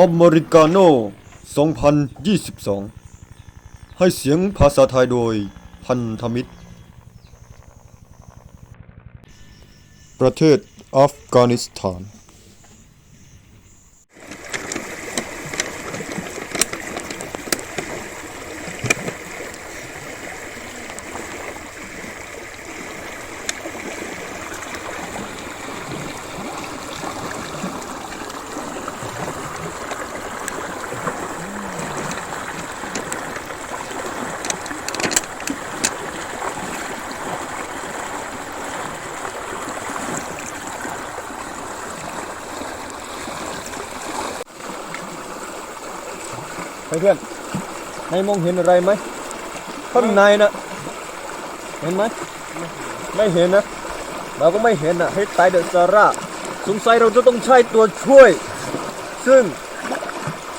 อเมริกาโน่2022 ให้เสียงภาษาไทยโดยพันธมิตร ประเทศอัฟกานิสถาน เพื่อนในมองเห็นอะไรไหมข้างในนะเห็นไหมไม่เห็นนะ เราก็ไม่เห็นนะให้ตายเดอะซาร่าสงสัยเราจะต้องใช้ตัวช่วย ซึ่ง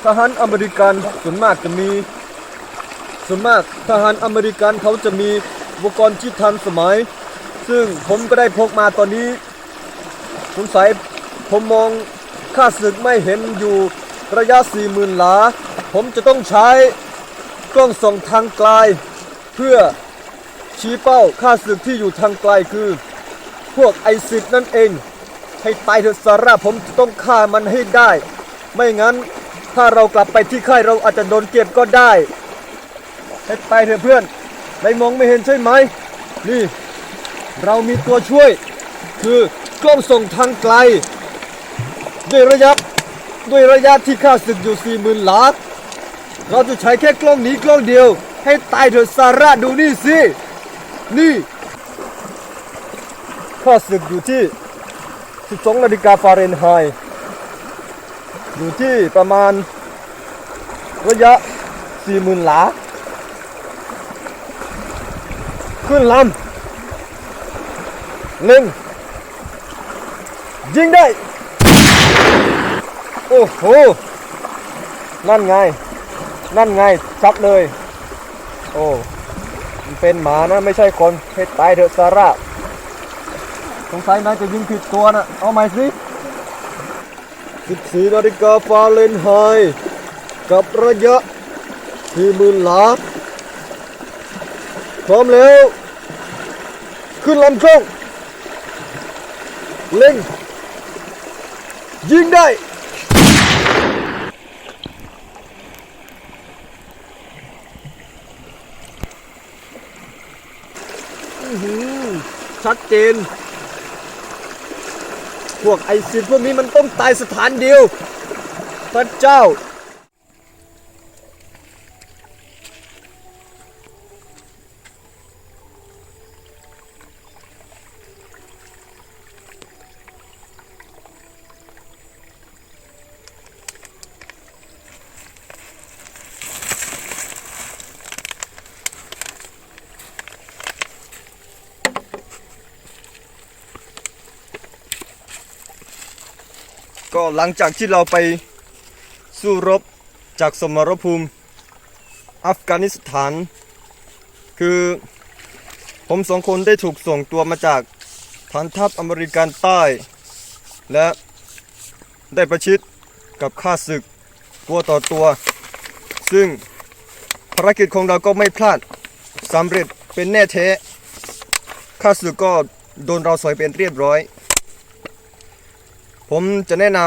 ทหารอเมริกันส่วนมากจะมีส่วนมากทหารอเมริกันเขาจะมีอุปกรณ์ที่ทันสมัย ซึ่งผมก็ได้พกมาตอนนี้สงสัยผมมองค่าศึกไม่เห็นอยู่ ระยะ 40,000 หลา ผมจะต้องใช้กล้องส่องทางไกล เพื่อชี้เป้าค่าศึกที่อยู่ทางไกลคือ พวกไอซิดนั่นเอง ให้ตายเถอะซาร่าผมต้องฆ่ามันให้ได้ ไม่งั้นถ้าเรากลับไปที่ค่ายเราอาจจะโดนเก็บก็ได้ให้ตายเถอะเพื่อนในมองไม่เห็นใช่ไหม นี่ เรามีตัวช่วย คือกล้องส่องทางไกลด้วยระยะ ด้วยระยะที่ค่าศึกอยู่สี่หมื่นหลาเราจะใช้แค่กล้องนี้กล้องเดียว ให้ตายเถอะซาร่าดูนี่สิ นี่ค่าศึกอยู่ที่ 12นาฬิกาฟาเรนไฮต์อยู่ที่ประมาณระยะ 40,000หลา ขึ้นลำเล็งยิงได้ อ้โห นั่นไง นั่นไงซับเลย โอ้มันเป็นหมานะไม่ใช่คนให้ตายเถอะซาร่าสงสัยนายจะยิงผิดตัวนะเอาใหม่สิ14นาฬิกาฟาเรนไฮต์กับระยะที่หมื่นหลาพร้อมแล้ว ขึ้นลำกล้องเล็งยิงได้ อื้อหือ ชัดเจน พวกไอซินพวกนี้มันต้องตายสถานเดียว พระเจ้า ก็หลังจากที่เราไปสู้รบจากสมรภูมิอัฟกานิสถาน คือผมสองคนได้ถูกส่งตัวมาจากฐานทัพอเมริกันใต้ และได้ประชิดกับข้าศึกตัวต่อตัว ซึ่งภารกิจของเราก็ไม่พลาดสำเร็จเป็นแน่แท้ข้าศึกก็โดนเราสอยเป็นเรียบร้อย ผมจะแนะน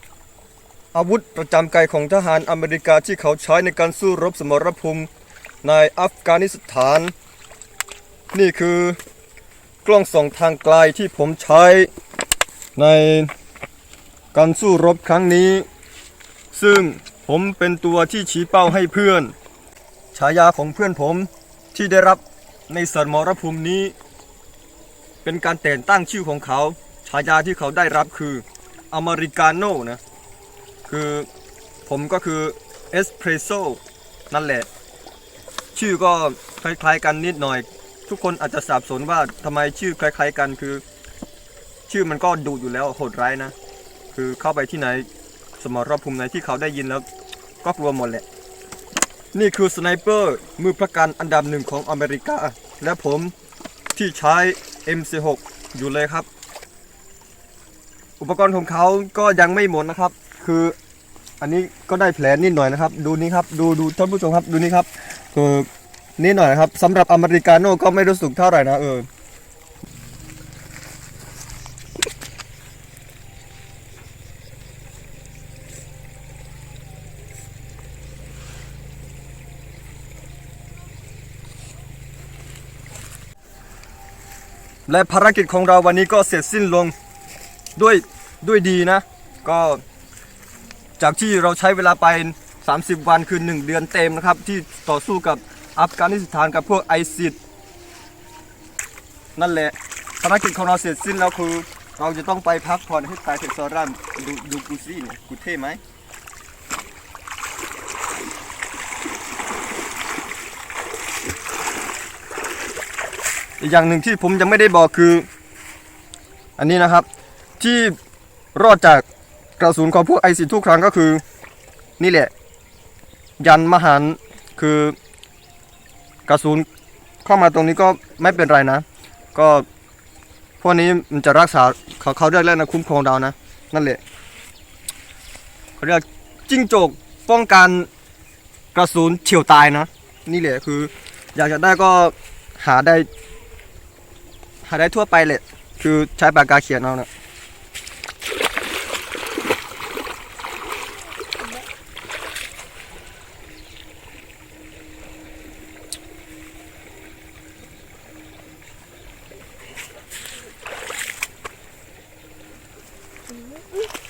ำอาวุธประจำกายของทหารอเมริกาที่เขาใช้ในการสู้รบสมรภูมิในอัฟกานิสถาน นี่คือกล้องส่องทางไกลที่ผมใช้ในการสู้รบครั้งนี้ ซึ่งผมเป็นตัวที่ชี้เป้าให้เพื่อน ฉายาของเพื่อนผมที่ได้รับในสมรภูมินี้ เป็นการแต่งตั้งชื่อของเขา ฉายาที่เขาได้รับคืออเมริกาโน่นะ คือผมก็คือเอสเพรสโซ่นั่นแหละ ชื่อก็คล้ายๆกันนิดหน่อย ทุกคนอาจจะสับสนว่าทำไมชื่อคล้าย ๆกันคือ ชื่อมันก็ดุอยู่แล้วโหดร้ายนะ คือเข้าไปที่ไหนสมรภูมิไหนที่เขาได้ยินแล้ว ก็กลัวหมดแหละ นี่คือสไนเปอร์มือประกันอันดับหนึ่งของอเมริกา และผมที่ใช้ MC6 อยู่เลยครับ อุปกรณ์ของเขาก็ยังไม่หมดนะครับ คืออันนี้ก็ได้แผลนิดหน่อยนะครับ ดูนี่ครับดูดูท่านผู้ชมครับดูนี่ครับคือนิดหน่อยนะครับสำหรับอเมริกาโน่ก็ไม่รู้สึกเท่าไหร่นะเออและภารกิจของเราวันนี้ก็เสร็จสิ้นลง ด้วยด้วยดีนะ ก็จากที่เราใช้เวลาไป 30 วันคือ 1 เดือนเต็มนะครับ ที่ต่อสู้กับอัฟกานิสถานกับพวกไอซิดนั่นแหละภารกิจของเราเสร็จสิ้นแล้วคือ เราจะต้องไปพักผ่อนให้ตายเถอะซอรัมดูดูกูซี่เนี่ยกูเท่ไหมอีกอย่างหนึ่งที่ผมยังไม่ได้บอกคือ อันนี้นะครับ ที่รอดจากกระสุนของพวกไอซีทุกครั้งก็คือ นี่แหละ ยันมหันคือกระสุนเข้ามาตรงนี้ก็ไม่เป็นไรนะ ก็พวกนี้มันจะรักษาเขาเขาเรียกแล้วนะคุ้มครองเรานะ นั่นแหละเขาเรียกจิ้งจกป้องกันกระสุนเฉียวตายนะ นี่แหละคือ อยากจะได้ก็หาได้ หาได้ทั่วไปเลยคือใช้ปากกาเขียนเอานะ Uhum.